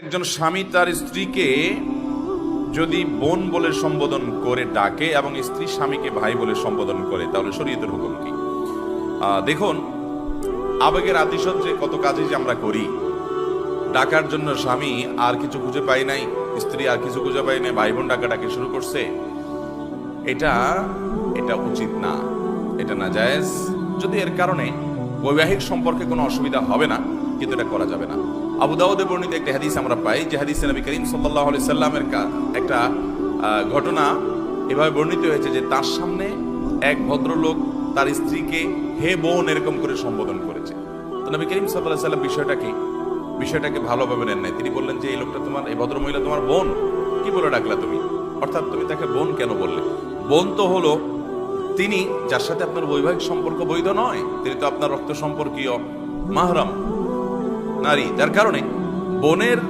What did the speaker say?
একজন স্বামী তার স্ত্রীকে যদি বোন বলে সম্বোধন করে ডাকে এবং স্ত্রী স্বামীকে ভাই বলে সম্বোধন করে, তাহলে শরীয়তের হুকুম কি? দেখুন, আবেগের আতিশয্যে কত কাজে যে আমরা করি। ডাকার জন্য স্বামী আর কিছু খুঁজে পাই নাই, স্ত্রী আর কিছু খুঁজে পাই নাই ভাই বোন ডাকা ডাকাডাকি শুরু করছে। এটা এটা উচিত না। এটা না জায়েজ যদি এর কারণে বৈবাহিক সম্পর্কে কোনো অসুবিধা হবে না, কিন্তু এটা করা যাবে না। আবু দাউদে বর্ণিত একটা হাদিস আমরা পাই, যে হাদিসে নবী করিম সাল্লাল্লাহু আলাইহি সাল্লামের একটা ঘটনা এভাবে বর্ণিত হয়েছে যে তার সামনে এক ভদ্রলোক তার স্ত্রীকে হে বোন এরকম করে সম্বোধন করেছে। তো নবী করিম আলাইহি সাল্লাম বিষয়টা কি বিষয়টাকে ভালোভাবে নেন নাই। তিনি বললেন যে, এই লোকটা তোমার, এই ভদ্রমহিলা তোমার বোন? কি বলে ডাকলা তুমি? অর্থাৎ তুমি তাকে বোন কেন বললে? বোন তো হলো, তিনি যার সাথে আপনার বৈবাহিক সম্পর্ক বৈধ নয়, তিনি তো আপনার রক্ত সম্পর্কীয় মাহরাম। নারী যার কারণে বোনের